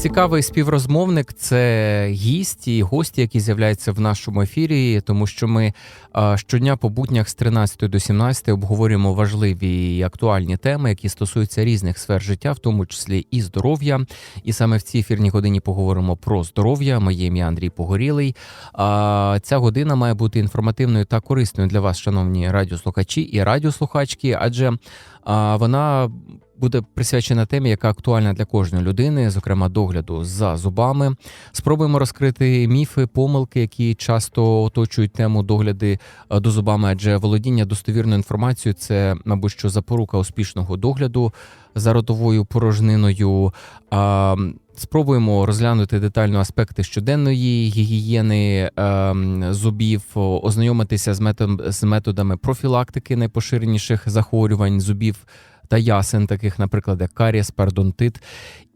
Цікавий співрозмовник це гість і гості, які з'являються в нашому ефірі, тому що ми щодня по буднях з 13 до 17 обговорюємо важливі і актуальні теми, які стосуються різних сфер життя, в тому числі і здоров'я. І саме в цій ефірній годині поговоримо про здоров'я. Моє ім'я Андрій Погорілий. Ця година має бути інформативною та корисною для вас, шановні радіослухачі і радіослухачки, адже вона буде присвячена темі, яка актуальна для кожної людини, зокрема догляду за зубами. Спробуємо розкрити міфи, помилки, які часто оточують тему догляди е, до зубами, адже володіння достовірною інформацією це, мабуть, що запорука успішного догляду за ротовою порожниною. Спробуємо розглянути детально аспекти щоденної гігієни ем, зубів, ознайомитися з методом з методами профілактики найпоширеніших захворювань зубів та ясен, таких, наприклад, як каріс, пародонтит.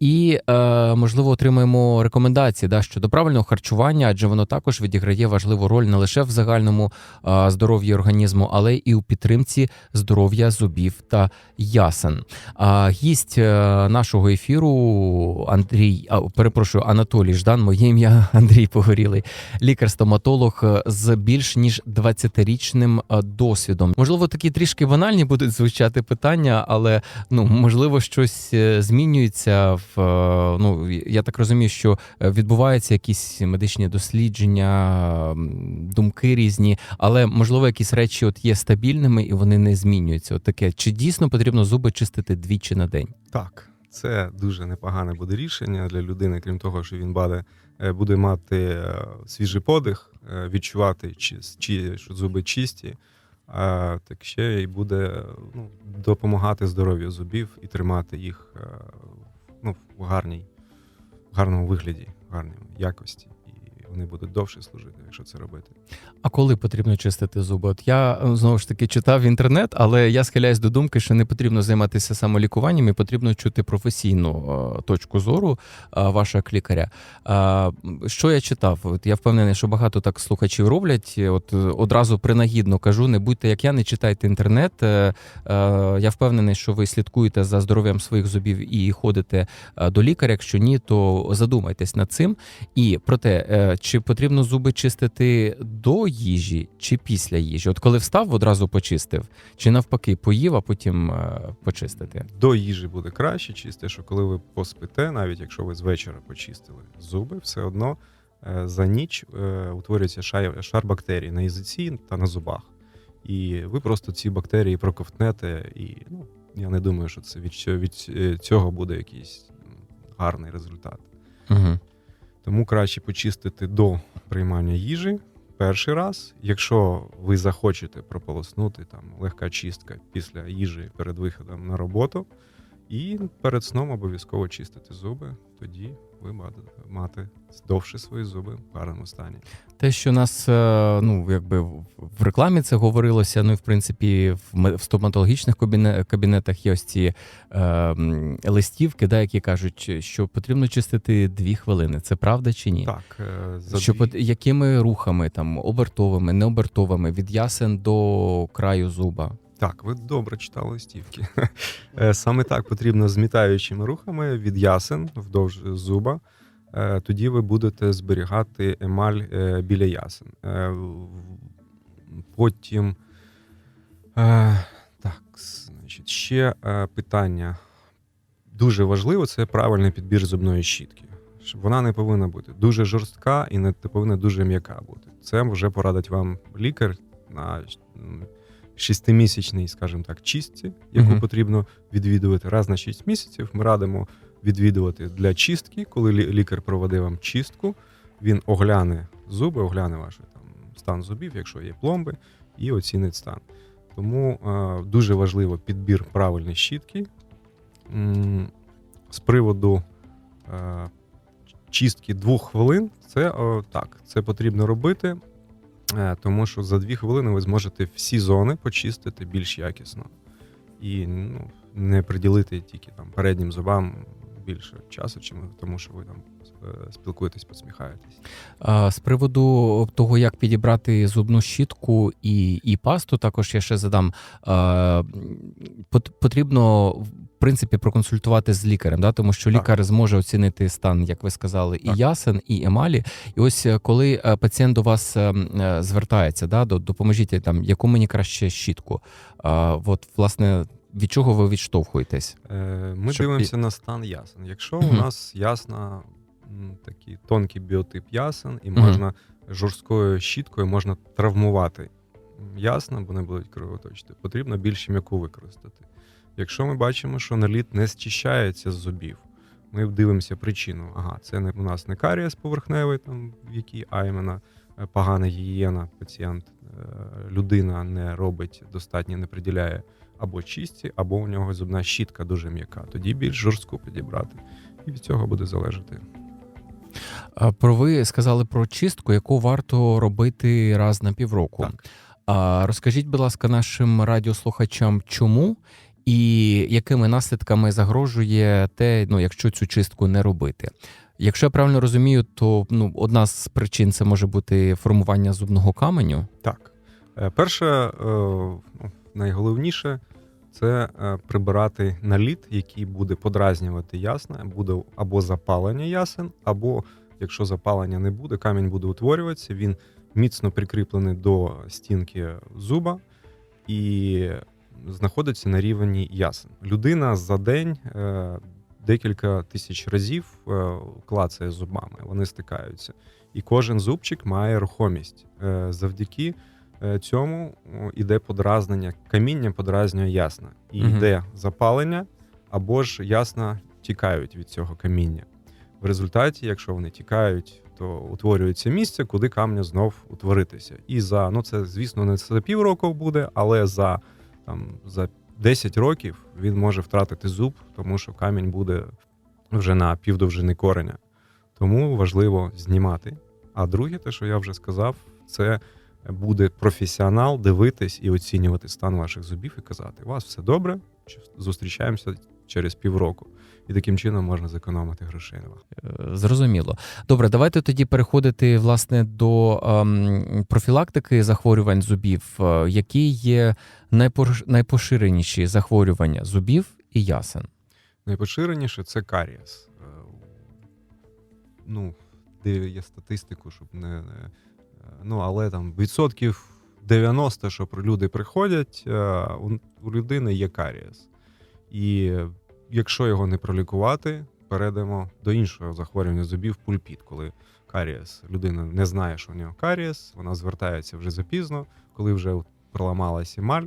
І, е, можливо, отримаємо рекомендації да, щодо правильного харчування, адже воно також відіграє важливу роль не лише в загальному е, здоров'ї організму, але і у підтримці здоров'я зубів та ясен. А гість е, нашого ефіру Андрій, а, перепрошую, Анатолій Ждан, моє ім'я Андрій Погорілий, лікар-стоматолог е, з більш ніж 20-річним е, досвідом. Можливо, такі трішки банальні будуть звучати питання, але ну можливо, щось е, змінюється в е, ну я так розумію, що е, відбуваються якісь медичні дослідження, думки різні, але можливо, якісь речі от є стабільними і вони не змінюються. От таке чи дійсно потрібно зуби чистити двічі на день? Так, це дуже непогане буде рішення для людини, крім того, що він буде, е, буде мати е, свіжий подих, е, відчувати, чи, чи, що зуби чисті, а так ще й буде ну, допомагати здоров'ю зубів і тримати їх е, ну, в гарній, гарному вигляді, гарній якості. Вони будуть довше служити, якщо це робити. А коли потрібно чистити зуби? От я е, знову ж таки читав інтернет, але я схиляюсь до думки, що не потрібно займатися самолікуванням і потрібно чути професійну е, точку зору е, вашого лікаря. Що я читав? От я впевнений, що багато так слухачів роблять. От одразу принагідно кажу: не будьте як я, не читайте інтернет. Я впевнений, що ви слідкуєте за здоров'ям своїх зубів і ходите до лікаря. Якщо ні, то задумайтесь над цим. І про те, чи потрібно зуби чистити до їжі чи після їжі? От коли встав, одразу почистив, чи навпаки, поїв, а потім е, почистити. До їжі буде краще чисте, що коли ви поспите, навіть якщо ви з вечора почистили зуби, все одно е, за ніч е, утворюється шар, шар бактерій на язиці та на зубах. І ви просто ці бактерії проковтнете, і ну, я не думаю, що це від, від цього буде якийсь гарний результат. Угу. Тому краще почистити до приймання їжі перший раз. Якщо ви захочете прополоснути, там легка чистка після їжі перед виходом на роботу, і перед сном обов'язково чистити зуби, тоді ви мати довше свої зуби в гарному стані. Те, що нас е, ну якби в- в рекламі це говорилося, ну і в принципі в стоматологічних кабінетах є ось ці е, листівки, да, які кажуть, що потрібно чистити дві хвилини. Це правда чи ні? Так, е, за Що дві- якими рухами там обертовими, необертовими, від ясен до краю зуба? Так, ви добре читали листівки. Е, Саме так потрібно змітаючими рухами від ясен вдовж зуба. Е, Тоді ви будете зберігати емаль е, біля ясен. Потім так, значить, ще питання дуже важливо це правильний підбір зубної щітки. Вона не повинна бути дуже жорстка і не повинна дуже м'яка бути. Це вже порадить вам лікар на шестимісячній, скажімо так, чистці, яку Мгм. потрібно відвідувати раз на 6 місяців. Ми радимо відвідувати для чистки, коли лі- лікар проведе вам чистку, він огляне зуби, огляне ваш там стан зубів, якщо є пломби, і оцінить стан. Тому е, дуже важливо підбір правильної щітки. М, З приводу е, чистки двох хвилин, це о, так, це потрібно робити. Е, Тому що за дві хвилини ви зможете всі зони почистити більш якісно і ну, не приділити тільки там переднім зубам більше часу, чим тому, що ви там е, спілкуєтесь, посміхаєтесь. А, З приводу того, як підібрати зубну щітку і, і пасту, також я ще задам. А, Потрібно принципі проконсультувати з лікарем, да? тому що Так. лікар зможе оцінити стан, як ви сказали, і Так. ясен, і емалі. І ось е, коли е, пацієнт до вас е, звертається, да, до- допоможіть там, яку мені краще щітку. А, От, власне, від чого ви відштовхуєтесь? Ми Щоб дивимося на стан ясен. Якщо у нас ясна такий тонкий біотип ясен, і можна жорсткою щіткою можна травмувати ясна, бо вони будуть кровоточити, потрібно більш м'яку використати. Якщо ми бачимо, що наліт не зчищається з зубів, ми дивимося причину. Ага, це не у нас не карієс поверхневий, там в якій а іменно е, погана гігієна, пацієнт, е, людина не робить достатньо, не приділяє або чисті, або у нього зубна щітка дуже м'яка. Тоді більш жорстку підібрати. І від цього буде залежати. Про ви сказали про чистку, яку варто робити раз на півроку. Так. А розкажіть, будь ласка, нашим радіослухачам, чому і якими наслідками загрожує те, ну якщо цю чистку не робити. Якщо я правильно розумію, то ну одна з причин це може бути формування зубного каменю. Так. Е, Перше, е, найголовніше це е, прибирати наліт, який буде подразнювати ясна, буде або запалення ясен, або якщо запалення не буде, камінь буде утворюватися, він міцно прикріплений до стінки зуба і знаходиться на рівні ясен. Людина за день е, декілька тисяч разів е, клацає зубами, вони стикаються. І кожен зубчик має рухомість. Е, Завдяки е, цьому іде подразнення, каміння подразнює ясна. І Мгм. йде запалення, або ж ясна тікають від цього каміння. В результаті, якщо вони тікають, то утворюється місце, куди камня знов утворитися. І за ну це, звісно, не за півроку буде, але за там за 10 років він може втратити зуб, тому що камінь буде вже на півдовжини кореня. Тому важливо знімати. А друге, те, що я вже сказав, це буде професіонал дивитись і оцінювати стан ваших зубів і казати: у вас все добре, зустрічаємося через півроку. І таким чином можна зекономити грошей. Е, Зрозуміло. Добре, давайте тоді переходити власне до ем, профілактики захворювань зубів. Е, Які є найпош- найпоширеніші захворювання зубів і ясен? Найпоширеніше це карієс. Е, Ну, де є статистику, щоб не. Ну, але там відсотків 90, що люди приходять, у, у людини є карієс. І якщо його не пролікувати, перейдемо до іншого захворювання зубів пульпіт, коли карієс. Людина не знає, що у нього карієс, вона звертається вже запізно, коли вже проламалась емаль,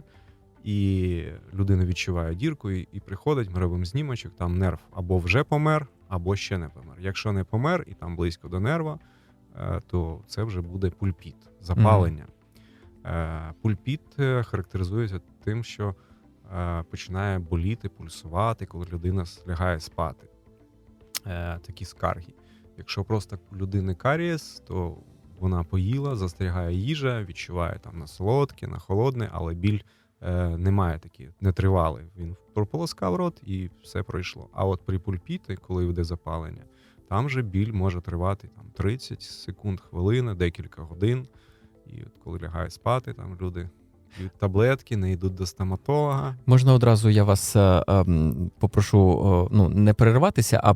і людина відчуває дірку і, і приходить, ми робимо знімочок, там нерв або вже помер, або ще не помер. Якщо не помер і там близько до нерва, е, то це вже буде пульпіт, запалення. Е, Пульпіт е, характеризується тим, що починає боліти, пульсувати, коли людина лягає спати. Е, Такі скарги. Якщо просто у людини карієс, то вона поїла, застерігає їжа, відчуває там на солодке, на холодне, але біль е, немає такий, нетривалий. Він прополоскав рот і все пройшло. А от при пульпіті, коли йде запалення, там же біль може тривати там 30 секунд, хвилини, декілька годин. І от коли лягають спати, там люди таблетки, не йдуть до стоматолога. Можна одразу я вас е, ем, попрошу е, ну, не перерватися, а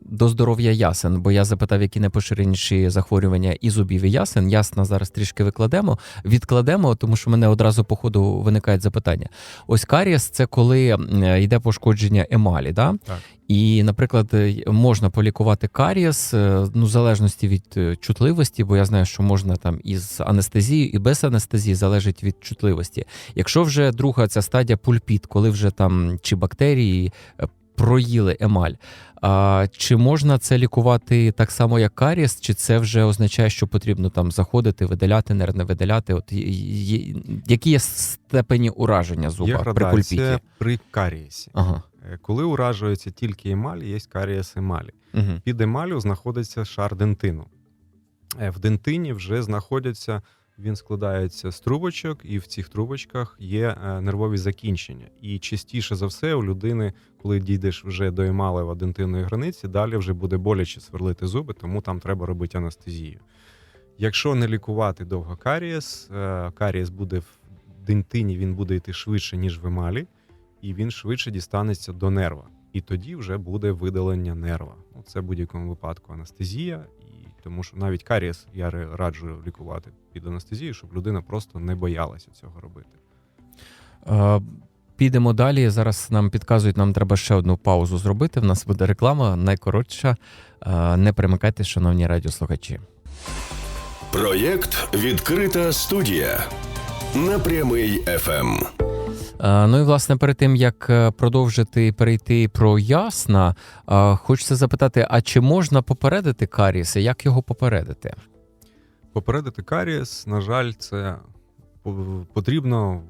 до здоров'я ясен, бо я запитав, які найпоширеніші захворювання і зубів і ясен. Ясно, зараз трішки викладемо, відкладемо, тому що мене одразу по ходу виникають запитання. Ось карієс – це коли йде пошкодження емалі, да? Так. І, наприклад, е, можна полікувати карієс, е, ну, в залежності від е, чутливості, бо я знаю, що можна там із анестезією і без анестезії залежить від чутливості. Якщо вже друга ця стадія пульпіт, коли вже там чи бактерії проїли емаль, а, чи можна це лікувати так само, як карієс, чи це вже означає, що потрібно там заходити, видаляти, нерв не видаляти? От є- які є степені ураження зуба Є при пульпіті? при карієсі. Ага. Коли уражується тільки емаль, є карієс емалі. Угу. Під емалю знаходиться шар дентину. Е, В дентині вже знаходяться Він складається з трубочок, і в цих трубочках є е, нервові закінчення. І частіше за все у людини, коли дійдеш вже до емалево дентинної границі, далі вже буде боляче сверлити зуби, тому там треба робити анестезію. Якщо не лікувати довго карієс, е, карієс буде в дентині, він буде йти швидше, ніж в емалі, і він швидше дістанеться до нерва. І тоді вже буде видалення нерва. Ну, це в будь-якому випадку анестезія, і тому що навіть карієс я раджу лікувати під анестезією, щоб людина просто не боялася цього робити. Е, Підемо далі. Зараз нам підказують, нам треба ще одну паузу зробити. В нас буде реклама найкоротша. Не перемикайте, шановні радіослухачі. Проєкт Відкрита студія на прямий. ФМ. Е, Ну і власне перед тим як е, продовжити перейти про ясна, е, хочеться запитати: а чи можна попередити каріс? і Як його попередити? Попередити карієс, на жаль, це потрібно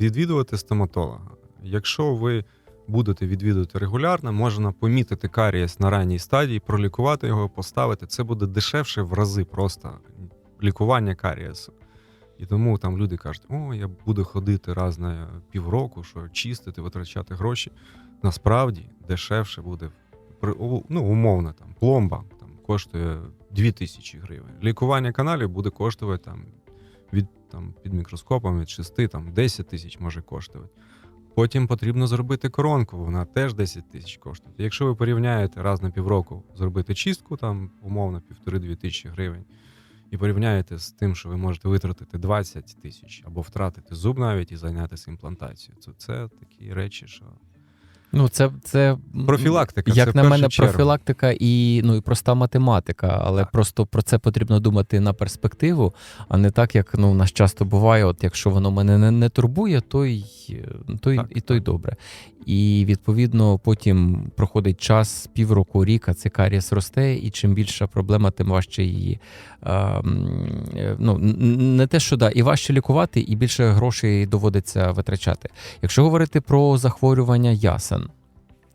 відвідувати стоматолога. Якщо ви будете відвідувати регулярно, можна помітити карієс на ранній стадії, пролікувати його, поставити. Це буде дешевше в рази просто лікування карієсу. І тому там люди кажуть, о, я буду ходити раз на півроку, що чистити, витрачати гроші. Насправді дешевше буде ну, умовно, там пломба там, коштує 2000 гривень. Лікування каналів буде коштувати там, від, там, під мікроскопом від 6, там, 10 тисяч може коштувати. Потім потрібно зробити коронку, вона теж 10 тисяч коштує. Якщо ви порівняєте раз на півроку зробити чистку, там умовно півтори-дві тисячі гривень, і порівняєте з тим, що ви можете витратити 20 тисяч або втратити зуб навіть і зайнятися імплантацією, то це такі речі, що Ну, це, це Профілактика, Як це на мене, чергу. профілактика і ну і проста математика, але Так. просто про це потрібно думати на перспективу, а не так, як ну у нас часто буває. От якщо воно мене не, не турбує, то й то й Так, і то й добре. І відповідно потім проходить час, півроку, рік, а цей карієс росте, і чим більша проблема, тим важче її а, е, ну не те, що да, і важче лікувати, і більше грошей доводиться витрачати. Якщо говорити про захворювання ясен,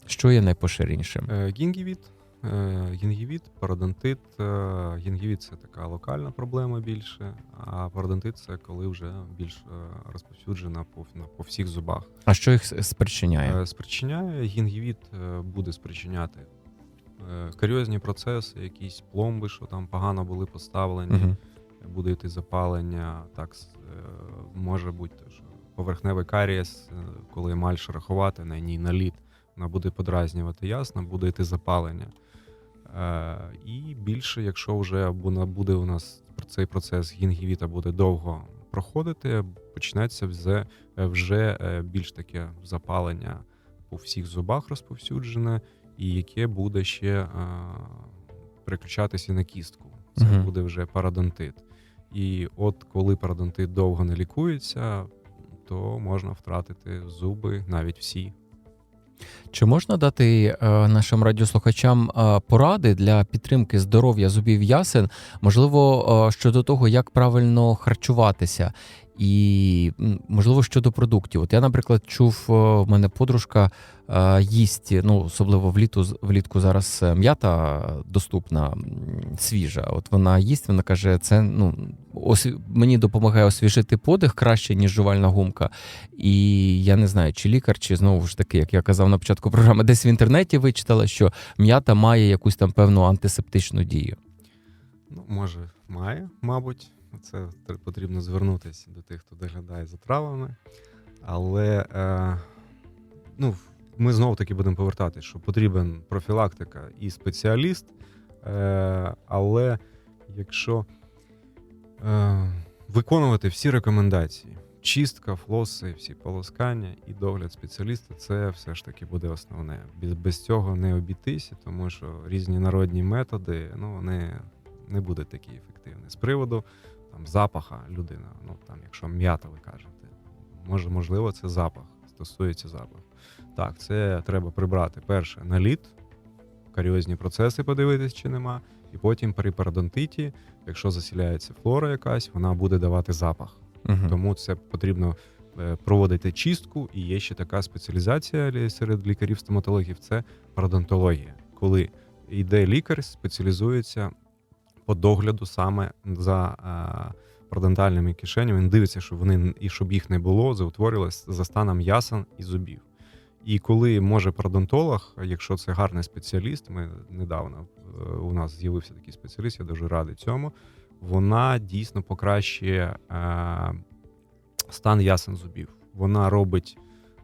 що є найпоширенішим? Е, Гінгівіт, е, гінгівіт, пародонтит. Е, Гінгівіт це така локальна проблема більше, а пародонтит це коли вже більш розповсюджена по, по всіх зубах. А що їх спричиняє? Спричиняє гінгівіт буде спричиняти каріозні процеси, якісь пломби, що там погано були поставлені, Мгм. буде йти запалення. Так може бути, що поверхневий карієс, коли емаль шероховати, на ній наліт, вона буде подразнювати ясно, буде йти запалення. Е, І більше, якщо вже буде у нас цей процес гінгівіта буде довго проходити, почнеться вже, вже е, більш таке запалення по всіх зубах розповсюджене, і яке буде ще е, переключатися на кістку. Це Мгм. буде вже парадонтит. І от коли парадонтит довго не лікується, то можна втратити зуби, навіть всі. Чи можна дати е, нашим радіослухачам е, поради для підтримки здоров'я зубів ясен, можливо, е, щодо того, як правильно харчуватися, і можливо щодо продуктів? От я, наприклад, чув, в мене подружка е, їсть, ну особливо вліту влітку зараз е, м'ята доступна свіжа. От вона їсть, вона каже, це ну осві... мені допомагає освіжити подих краще ніж жувальна гумка. І я не знаю, чи лікар, чи знову ж таки, як я казав на початку програми, десь в інтернеті вичитала, що м'ята має якусь там певну антисептичну дію. Ну, може, має, мабуть. Це потрібно звернутися до тих, хто доглядає за травами. Але е, ну, ми знову таки будемо повертатись, що потрібен профілактика і спеціаліст. Е, але якщо е, виконувати всі рекомендації, чистка, флоси, всі полоскання і догляд спеціаліста це все ж таки буде основне. Без, без цього не обійтися, тому що різні народні методи ну, вони не будуть такі ефективні. З приводу там, запаха людина, ну там, якщо м'ята, ви кажете, може, можливо, це запах, стосується запаху. Так, це треба прибрати перше наліт, каріозні процеси подивитись, чи нема. І потім при пародонтиті, якщо засіляється флора якась, вона буде давати запах. Угу. Тому це потрібно е, проводити чистку, і є ще така спеціалізація серед лікарів-стоматологів це пародонтологія, коли йде лікар, спеціалізується по догляду саме за парадонтальними кишенями. Він дивиться, щоб вони і щоб їх не було, заутворювалось за станом ясен і зубів. І коли може парадонтолог, якщо це гарний спеціаліст, ми недавно е, у нас з'явився такий спеціаліст, я дуже радий цьому. Вона дійсно покращує е, стан ясен зубів. Вона робить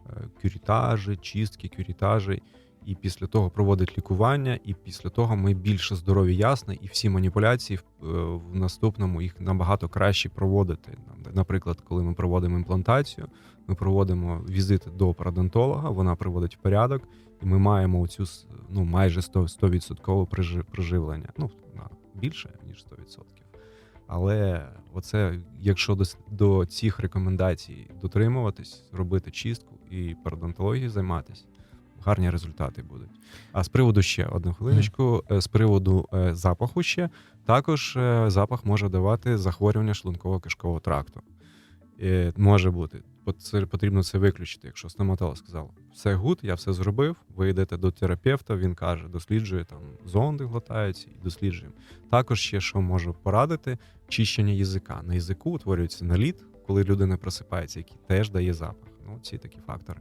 е, кюрітажі, чистки, кюрітажі, і після того проводить лікування, і після того ми більше здорові ясна, і всі маніпуляції в, е, в наступному їх набагато краще проводити. Наприклад, коли ми проводимо імплантацію, ми проводимо візити до парадонтолога, вона приводить в порядок, і ми маємо оцю с- ну, майже 100%, 100% приживлення. Ну, більше, ніж 100%. Але оце, якщо до, до цих рекомендацій дотримуватись, робити чистку і парадонтологією займатися, гарні результати будуть. А з приводу ще одну хвилиночку, е, з приводу е, запаху ще також е, запах може давати захворювання шлунково-кишкового тракту. Може бути. Потрібно це виключити. Якщо стоматолог сказав, все гуд, я все зробив. Ви йдете до терапевта, він каже, досліджує там зонди, глотаються і досліджуємо. Також ще що можу порадити: чищення язика. На язику утворюється наліт, коли людина просипається, який теж дає запах. Ну, ці такі фактори.